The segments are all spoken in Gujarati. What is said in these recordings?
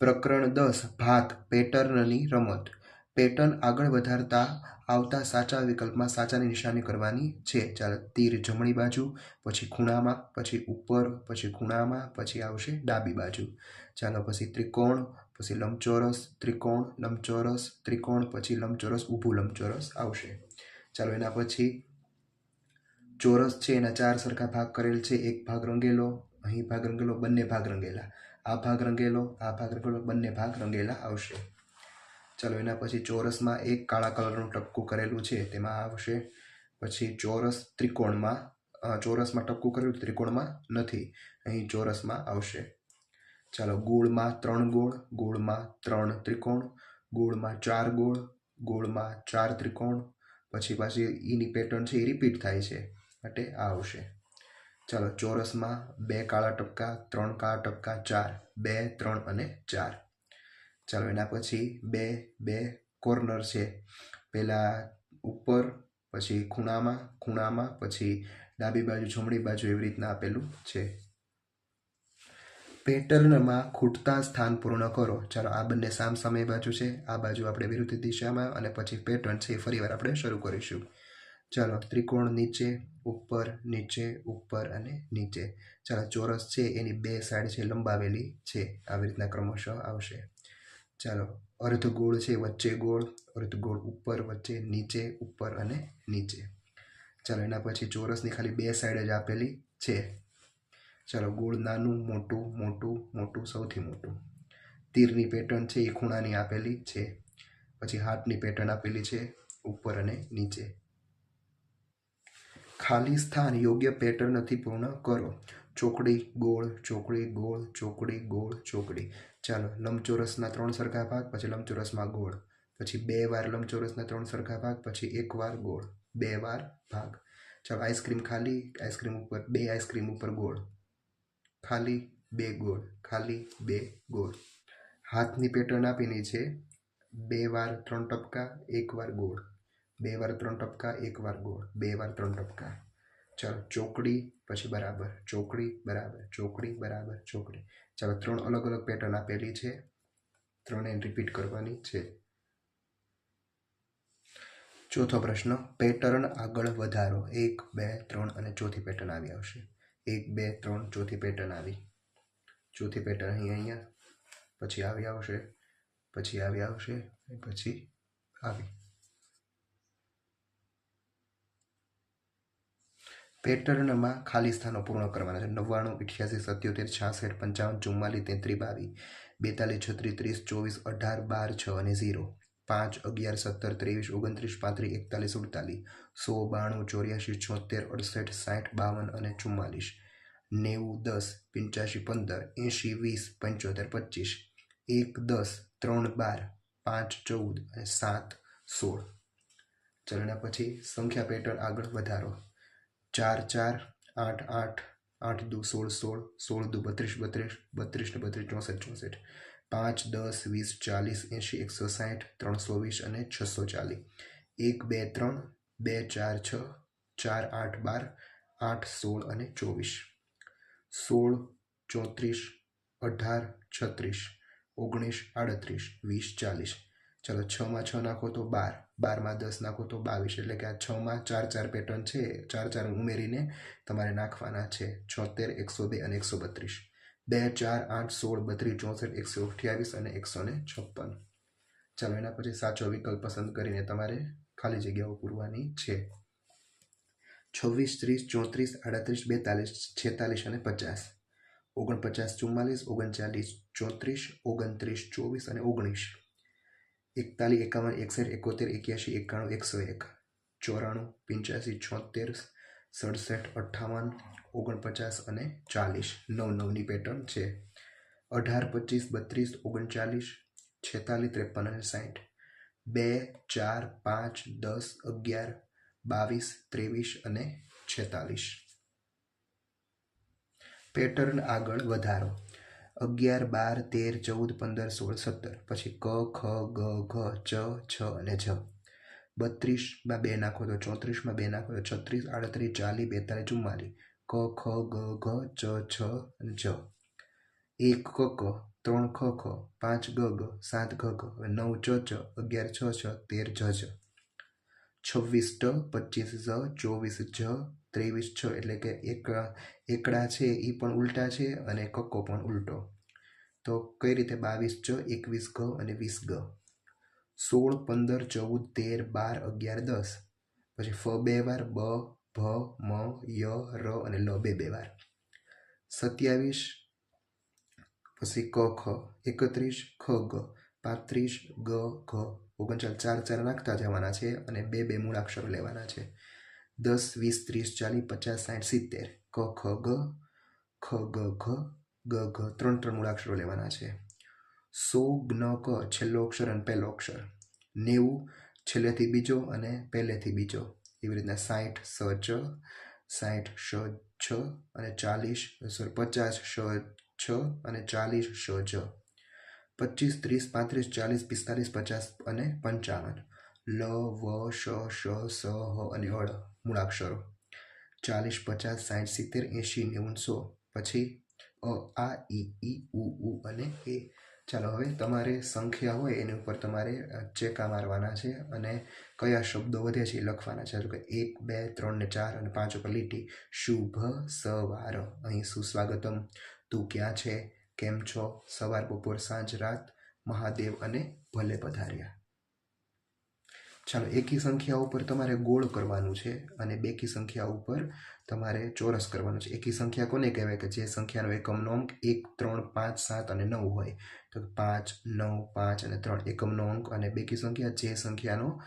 પ્રકરણ દસ, ભાત, પેટર્નની રમત. પેટર્ન આગળ વધારતા આવતા સાચા વિકલ્પમાં સાચાની નિશાની કરવાની છે. ચાલો તીર જમણી બાજુ, પછી ખૂણામાં, પછી ઉપર, પછી ખૂણામાં, પછી આવશે ડાબી બાજુ. ચાલો પછી ત્રિકોણ, પછી લંબચોરસ, ત્રિકોણ લંબચોરસ, ત્રિકોણ, પછી લંબચોરસ, ઊભું લંબચોરસ આવશે. ચાલો એના પછી ચોરસ છે, એના ચાર સરખા ભાગ કરેલ છે, એક ભાગ રંગેલો, અહીં ભાગ રંગેલો, બંને ભાગ રંગેલા. આ ભાગ રંગેલો, આ ભાગ રંગેલો, બંને ભાગ રંગેલા આવશે. ચાલો એના પછી ચોરસમાં એક કાળા કલરનું ટપકું કરેલું છે, તેમાં આવશે. પછી ચોરસ ત્રિકોણમાં ચોરસમાં ટપકું કરેલું ત્રિકોણમાં નથી, અહીં ચોરસમાં આવશે. ચાલો ગોળમાં ત્રણ ગોળ, ગોળમાં ત્રણ ત્રિકોણ, ગોળમાં ચાર ગોળ, ગોળમાં ચાર ત્રિકોણ, પછી પાછી એની પેટર્ન છે એ રિપીટ થાય છે, માટે આ આવશે. ચાલો ચોરસમાં બે કાળા ટપકા, ત્રણ કાળા ટપકા, ચાર. બે, ત્રણ અને ચાર. ચાલો એના પછી બે બે કોર્નર છે. પહેલાં ઉપર, પછી ખૂણામાં ખૂણામાં, પછી ડાબી બાજુ, જમણી બાજુ એવી રીતના આપેલું છે. પેટર્નમાં ખૂટતા સ્થાન પૂર્ણ કરો. ચાલો આ બંને સામ સામે બાજુ છે. આ બાજુ આપણે વિરુદ્ધ દિશામાં અને પછી પેટર્ન છે એ ફરીવાર આપણે શરૂ કરીશું. ચાલો ત્રિકોણ નીચે, ઉપર નીચે, ઉપર અને નીચે. ચાલો ચોરસ છે, એની બે સાઈડ છે, લંબાવેલી છે. આવી રીતના ક્રમશઃ આવશે. ચાલો અર્ધ ગોળ છે, વચ્ચે ગોળ અર્ધ ગોળ ઉપર, વચ્ચે નીચે, ઉપર અને નીચે. ચાલો, એના પછી ચોરસની ખાલી બે સાઈડ જ આપેલી છે. ચાલો, ગોળ નાનું, મોટું મોટું મોટું, સૌથી મોટું. તીરની પેટર્ન છે, એ ખૂણાની આપેલી છે. પછી હાથની પેટર્ન આપેલી છે, ઉપર અને નીચે. ખાલી સ્થાન યોગ્ય પેટર્નથી પૂર્ણ કરો. ચોકડી, ગોળ ચોકડી ગોળ ચોકડી ગોળ, ચોકડી. ચાલો, લંબચોરસના ત્રણ સરખા ભાગ, પછી લંબચોરસમાં ગોળ. પછી બે વાર લંબચોરસના ત્રણ સરખા ભાગ, પછી એક વાર ગોળ. બે વાર ભાગ. ચાલો, આઈસ્ક્રીમ ખાલી, આઈસ્ક્રીમ ઉપર, બે આઈસ્ક્રીમ ઉપર ગોળ. ખાલી બે ગોળ, ખાલી બે ગોળ. હાથની પેટર્ન આપીની છે. બે વાર, ત્રણ ટપકા, એક વાર ગોળ. બે વાર ત્રણ ટપકા, એક વાર ગોળ. બે વાર ત્રણ ટપકા. ચાલો, ચોકડી, પછી બરાબર. ચોકડી બરાબર. ચોકડી બરાબર. ચોકડી. ચાલો, ત્રણ અલગ અલગ પેટર્ન આપેલી છે. ત્રણે રિપીટ કરવાની છે. ચોથો પ્રશ્ન પેટર્ન આગળ વધારો. એક, બે, ત્રણ અને ચોથી પેટર્ન આવી આવશે. એક, બે, ત્રણ, ચોથી પેટર્ન આવી. ચોથી પેટર્ન અહીં અહીંયા. પછી આવી આવશે. પછી આવી આવશે. પછી આવી. પેટર્નમાં ખાલી સ્થાનો પૂર્ણ કરવાના છે. નવ્વાણું, અઠ્યાસી, સત્યોતેર, છાસઠ, પંચાવન, ચુમ્માલીસ, તેત્રીસ, બાવીસ, બેતાલીસ, છત્રીસ, ત્રીસ, ચોવીસ, અઢાર, બાર, છ અને ઝીરો, પાંચ, અગિયાર, સત્તર, ત્રેવીસ, ઓગણત્રીસ, પાંત્રીસ, એકતાલીસ સુડતાલીસ સો, બાણું, ચોર્યાસી, છોતેર, અડસઠ, સાઠ, બાવન અને ચુમ્માલીસ, નેવું, દસ, પંચ્યાસી, પંદર, એંશી, વીસ, પંચોતેર, પચીસ, એક, દસ, ત્રણ, બાર, પાંચ, ચૌદ અને સાત, સોળ. ચલના પછી સંખ્યા પેટર્ન આગળ વધારો. ચાર ચાર, આઠ આઠ આઠ દુ સોળ સોળ સોળ દુ બત્રીસ બત્રીસ બત્રીસ ને બત્રીસ, ચોસઠ ચોસઠ. પાંચ, દસ, વીસ, ચાલીસ, એંશી, એકસો સાઠ ત્રણસો વીસ અને છસો ચાલીસ. એક, બે, ત્રણ, બે, ચાર, છ, ચાર, આઠ, બાર, આઠ, સોળ અને ચોવીસ. સોળ, ચોત્રીસ, અઢાર, છત્રીસ. ઓગણીસ, આડત્રીસ. વીસ, ચાલીસ. ચાલો છમાં છ નાખો તો બાર, બારમાં દસ નાખો તો બાવીસ, એટલે કે આ છમાં ચાર ચાર પેટર્ન છે, ચાર ચાર ઉમેરીને તમારે નાખવાના છે છોતેર, એકસો બે અને એકસો બત્રીસ. બે, ચાર, આઠ, સોળ, બત્રીસ, ચોસઠ, એકસો અઠ્યાવીસ અને એકસો ને છપ્પન. ચાલો એના પછી સાચો વિકલ્પ પસંદ કરીને તમારે ખાલી જગ્યાઓ પૂરવાની છે. છવ્વીસ, ત્રીસ, ચોત્રીસ, આડત્રીસ, બેતાલીસ, છેતાલીસ અને પચાસ. ઓગણપચાસ, ચુમ્માલીસ, ઓગણચાલીસ, ચોત્રીસ, ઓગણત્રીસ, ચોવીસ અને ઓગણીસ. એકતાલીસ, એકાવન, એકસઠ, એકોતેર, એક્યાસી, એકાણું એકસો એક ચોરાણું, પંચ્યાસી, છોતેર, સડસઠ, અઠ્ઠાવન, ઓગણપચાસ અને ચાલીસ. નવ, નવની પેટર્ન છે. અઢાર, પચીસ, બત્રીસ, ઓગણચાલીસ, છેતાલીસ, ત્રેપન અને સાઠ બે, ચાર, પાંચ, દસ, અગિયાર, બાવીસ, ત્રેવીસ અને છેતાલીસ. પેટર્ન આગળ વધારો. અગિયાર, બાર, તેર, ચૌદ, પંદર, સોળ, સત્તર. પછી ક, ખ, ગ, ઘ, ચ, છ અને જ. બત્રીસમાં બે નાખો તો ચોત્રીસમાં બે નાખો તો છત્રીસ, આડત્રીસ, ચાલીસ, બેતાલીસ, ચુમ્માલીસ. ક, ખ, ગ, ઘ, ચ, છ અને જ. એક, ક ક, ત્રણ, ખ ખ, પાંચ, ગ ગ, સાત ઘ હવે નવ, ચ ચ, અગિયાર, છ છ, તેર, જ જ. છવ્વીસ, ટ, પચીસ, ઝ, ચોવીસ, જ ત્રેવીસ છ એટલે કે એક, એકડા છે એ પણ ઉલટા છે અને કક્કો પણ ઉલટો. તો કઈ રીતે બાવીસ ચ એકવીસ ઘ અને વીસ ગ. સોળ, પંદર, ચૌદ, તેર, બાર, અગિયાર, દસ. પછી ફ બે વાર, બ, ભ, મ, ય, ર અને લ બે બે વાર. સત્યાવીસ, પછી ક, ખ. એકત્રીસ, ખ, ગ. પાંત્રીસ, ગ, ઘ. ઓગણચાળ ચાર ચાર નાખતા જવાના છે અને બે બે મૂળાક્ષરો લેવાના છે. દસ, વીસ, ત્રીસ, ચાલીસ, પચાસ સાઠ સિત્તેર. ક, ખ, ગ ખ, ગ ઘ ગ ઘ ત્રણ ત્રણ મૂળાક્ષરો લેવાના છે. સો જ્ઞ ક, છેલ્લો અક્ષર અને પહેલો અક્ષર. નેવું, છેલ્લેથી બીજો અને પહેલેથી બીજો. એવી રીતના સાઠ સ, ચ સાઠ શ છ અને ચાલીસ, સોરી, પચાસ શ છ અને ચાલીસ શ જ. પચીસ, ત્રીસ, પાંત્રીસ, ચાલીસ, પિસ્તાલીસ, પચાસ અને પંચાવન. લ, વ, શ શ, સ, હ અને અળ મૂળાક્ષરો. ચાલીસ, પચાસ સાઠ સિત્તેર, એંશી નેવું સો પછી અ, આ ઈ ઈ ઉ ઉ અને એ. ચાલો હવે તમારે સંખ્યા હોય એની ઉપર તમારે ચેકા મારવાના છે અને કયા શબ્દો વધે છે એ લખવાના છે. કે એક, બે, ત્રણ ને ચાર અને પાંચ ઉપર લીટી. શુભ સવાર. અહીં સુસ્વાગતમ તું ક્યાં છે? કેમ છો? સવાર, બપોર, સાંજ, રાત. મહાદેવ અને ભલે પધાર્યા. ચાલો, એકી સંખ્યા ઉપર તમારે ગોળ કરવાનું છે અને બેકી સંખ્યા ઉપર તમારે ચોરસ કરવાનું છે. એકી સંખ્યા કોને કહેવાય? કે જે સંખ્યાનો એકમનો અંક એક, ત્રણ, પાંચ, સાત અને નવ હોય. તો પાંચ, નવ, પાંચ અને ત્રણ એકમનો અંક અને બેકી સંખ્યા જે સંખ્યાનો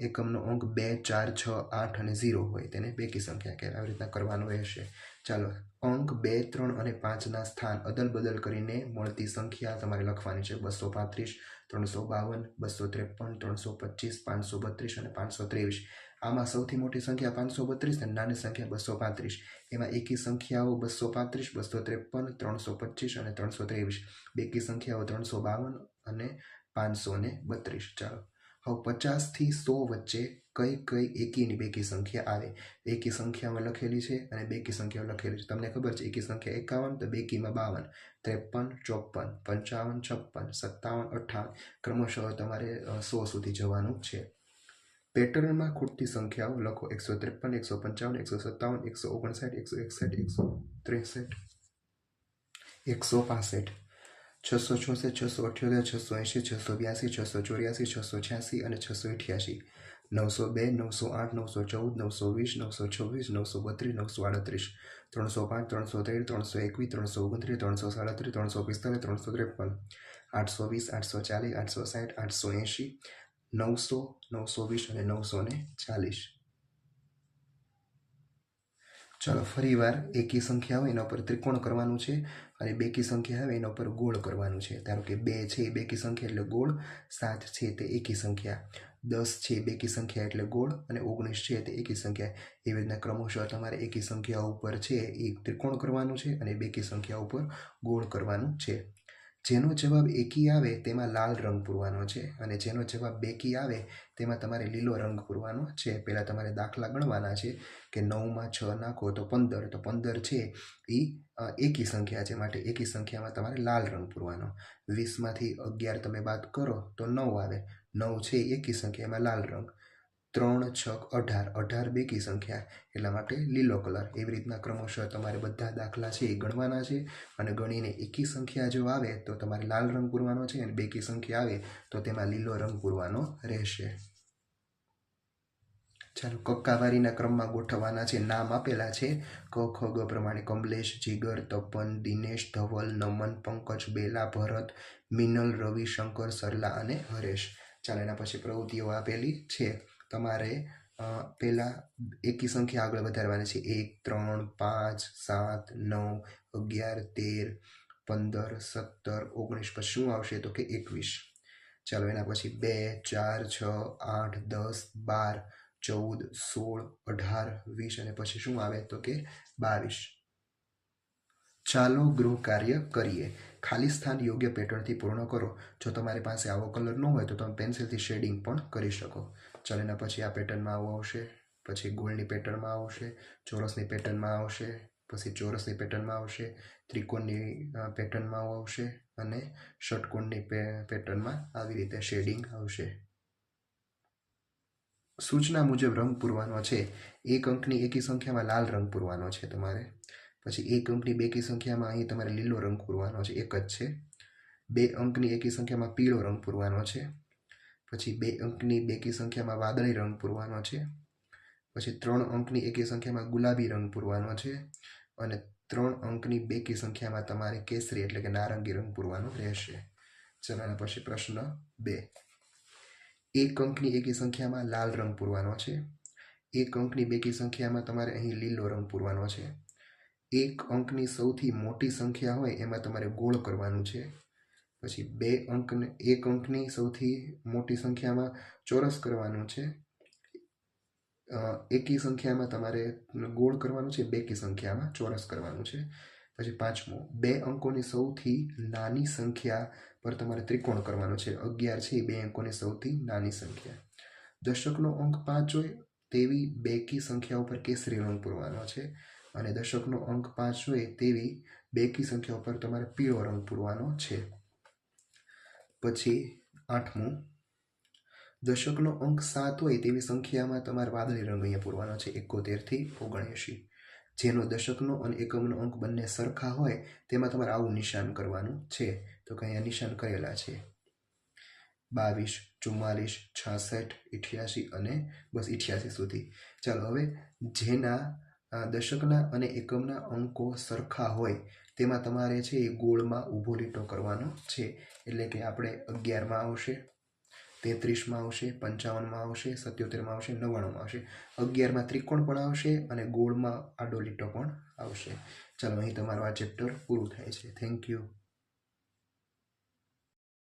એકમનો અંક બે, ચાર, છ, આઠ અને ઝીરો હોય તેને બેકી સંખ્યા કહેવાય. આવી રીતના કરવાનું રહેશે. ચાલો, અંક બે, ત્રણ અને પાંચના સ્થાન અદલ બદલ કરીને મળતી સંખ્યા તમારે લખવાની છે બસો પાંત્રીસ. ત્રણસો બાવન, બસો ત્રેપન, ત્રણસો પચીસ, પાંચસો બત્રીસ અને પાંચસો ત્રેવીસ. આમાં સૌથી મોટી સંખ્યા પાંચસો બત્રીસ અને નાની સંખ્યા બસો પાંત્રીસ. એમાં એકી સંખ્યાઓ બસો પાંત્રીસ, બસો ત્રેપન, ત્રણસો પચીસ અને ત્રણસો ત્રેવીસ. બેકી સંખ્યાઓ ત્રણસો બાવન અને પાંચસો ને બત્રીસ. ચાલો. હવે પચાસથી સો વચ્ચે કઈ કઈ એકીની બેકી સંખ્યા આવે? એકી સંખ્યામાં લખેલી છે અને બેકી સંખ્યા લખેલી છે. તમને ખબર છે, એકી સંખ્યા એકાવન તો બેકીમાં બાવન. ત્રેપન, ચોપન, પંચાવન, છપ્પન, સત્તાવન અઠ્ઠાવન ક્રમશઃ તમારે સો સુધી જવાનું છે. પેટર્નમાં ખૂટતી સંખ્યાઓ લખો એકસો ત્રેપન, એકસો પંચાવન, એકસો સત્તાવન, એકસો ઓગણસાઠ, એકસો એકસઠ, એકસો ત્રેસઠ, એકસો પાસઠ, છસો છોસઠ, છસો અઠ્યોતેર, છસો એંશી, છસો બ્યાસી, છસો ચોર્યાસી, છસો છ્યાસી અને છસો અઠ્યાસી. નવસો બે, નવસો આઠ, નવસો ચૌદ, નવસો વીસ, નવસો છવ્વીસ, નવસો બત્રીસ, નવસો આડત્રીસ, ત્રણસો પાંચ, ત્રણસો તેર, ત્રણસો એકવીસ, ત્રણસો ઓગણત્રીસ, ત્રણસો સાડત્રીસ, ત્રણસો પિસ્તાલીસ, ત્રણસો ત્રેપન, આઠસો વીસ, આઠસો ચાલીસ, આઠસો સાઠ, આઠસો એંશી, નવસો નવસો વીસ અને નવસો ને ચાલીસ. ચાલો ફરીવાર એકી સંખ્યા આવે એના ઉપર ત્રિકોણ કરવાનું છે અને બેકી સંખ્યા આવે એના ઉપર ગોળ કરવાનું છે. ધારો કે બે છે એ બેકી સંખ્યા એટલે ગોળ, સાત છે તે એકી સંખ્યા. દસ છે બેકી સંખ્યા એટલે ગોળ અને ઓગણીસ છે તે એકી સંખ્યા. એવી રીતના ક્રમશઃ તમારે એકી સંખ્યા ઉપર છે એ ત્રિકોણ કરવાનું છે અને બેકી સંખ્યા ઉપર ગોળ કરવાનું છે. જેનો જવાબ એકી આવે તેમાં લાલ રંગ પૂરવાનો છે અને જેનો જવાબ બેકી આવે તેમાં તમારે લીલો રંગ પૂરવાનો છે. પહેલાં તમારે દાખલા ગણવાના છે કે નવમાં છ નાખો તો પંદર તો પંદર છે એ એકી સંખ્યા છે માટે એકી સંખ્યામાં તમારે લાલ રંગ પૂરવાનો. વીસમાંથી અગિયાર તમે બાદ કરો તો નવ આવે. નવ છે એકી સંખ્યામાં લાલ રંગ. ત્રણ છક અઢાર. અઢાર બેકી સંખ્યા. એટલા માટે લીલો કલર. એવી રીતના ક્રમશઃ તમારે બધા દાખલા છે એ ગણવાના છે અને ગણીને એકી સંખ્યા જો આવે તો તમારે લાલ રંગ પૂરવાનો છે અને બેકી સંખ્યા આવે તો તેમાં લીલો રંગ પૂરવાનો રહેશે. ચાલો, કક્કાવારીના ક્રમમાં ગોઠવવાના છે. નામ આપેલા છે. ક, ખ, ગ પ્રમાણે કમલેશ, જીગર, તપન, દિનેશ, ધવલ, નમન, પંકજ, બેલા, ભરત, મિનલ રવિ શંકર સરલા અને હરેશ. ચાલો, એના પછી પ્રવૃત્તિઓ આપેલી છે. તમારે પહેલાં એકી સંખ્યા આગળ વધારવાની છે. એક, ત્રણ, પાંચ, સાત, નવ, અગિયાર, તેર, પંદર, સત્તર, ઓગણીસ. પછી શું આવશે તો કે એકવીસ. ચાલો, એના પછી બે, ચાર, છ, આઠ, દસ, બાર, ચૌદ, સોળ, અઢાર, વીસ. અને પછી શું આવે તો કે બાવીસ. ચાલો, ગૃહ કાર્ય કરીએ. ખાલી સ્થાન યોગ્ય પેટર્નથી પૂર્ણ કરો. જો તમારી પાસે આવો કલર ન હોય તો તમે પેન્સિલથી શેડિંગ પણ કરી શકો. ચાલો એના પછી આ પેટર્નમાં આવો આવશે, પછી ગોળની પેટર્નમાં આવશે, ચોરસની પેટર્નમાં આવશે, પછી ચોરસની પેટર્નમાં આવશે, ત્રિકોણની પેટર્નમાં આવશે અને ષટકોણની પેટર્નમાં આવી રીતે શેડિંગ આવશે. સૂચના મુજબ રંગ પૂરવાનો છે. એક અંકની એકી સંખ્યામાં લાલ રંગ પૂરવાનો છે તમારે. પછી એક અંકની બેકી સંખ્યામાં અહીં તમારે લીલો રંગ પૂરવાનો છે, એક જ છે. બે અંકની એકી સંખ્યામાં પીળો રંગ પૂરવાનો છે. પછી બે અંકની બેકી સંખ્યામાં વાદળી રંગ પૂરવાનો છે. પછી ત્રણ અંકની એકી સંખ્યામાં ગુલાબી રંગ પૂરવાનો છે અને ત્રણ અંકની બેકી સંખ્યામાં તમારે કેસરી એટલે કે નારંગી રંગ પૂરવાનો રહેશે. ચલો એના પછી પ્રશ્ન બે. એક અંકની એકી સંખ્યામાં લાલ રંગ પૂરવાનો છે. એક અંકની બેકી સંખ્યામાં તમારે અહીં લીલો રંગ પૂરવાનો છે. એક અંકની સૌથી મોટી સંખ્યા હોય, એમાં તમારે ગોળ કરવાનું છે. પછી બે અંકને, એક અંકની સૌથી મોટી સંખ્યામાં ચોરસ કરવાનું છે. એકી સંખ્યામાં તમારે ગોળ કરવાનું છે, બેકી સંખ્યામાં ચોરસ કરવાનું છે. પછી પાંચમું, બે અંકોની સૌથી નાની સંખ્યા પર તમારે ત્રિકોણ કરવાનો છે. અગિયાર છે, એ બે અંકોની સૌથી નાની સંખ્યા. દશકનો અંક પાંચ હોય, તેવી બેકી સંખ્યા ઉપર કેસરી રંગ પૂરવાનો છે. અને દશકનો અંક પાંચ હોય તેવી બેકી સંખ્યા ઉપર તમારે પીળો રંગ પૂરવાનો છે. પછી આઠમું. દશકનો અંક સાત હોય તેવી સંખ્યામાં તમારે વાદળી રંગ અહીંયા પૂરવાનો છે એકોતેરથી ઓગણએંશી. જેનો દશકનો અને એકમનો અંક બંને સરખા હોય તેમાં તમારે આવું નિશાન કરવાનું છે. તો કે અહીંયા નિશાન કરેલા છે. બાવીસ, ચુમ્માલીસ, છાસઠ, ઇઠ્યાસી અને બસ ઇઠ્યાસી સુધી. ચાલો હવે જેના દશકના અને એકમના અંકો સરખા હોય તેમાં તમારે છે એ ગોળમાં ઊભો લીટો કરવાનો છે. એટલે કે આપણે અગિયારમાં આવશે, તેત્રીસમાં આવશે, પંચાવનમાં આવશે, સત્યોતેરમાં આવશે, નવ્વાણુંમાં આવશે. અગિયારમાં ત્રિકોણ પણ આવશે અને ગોળમાં આડો લીટો પણ આવશે. ચાલો અહીં તમારું આ ચેપ્ટર પૂરું થાય છે. Thank you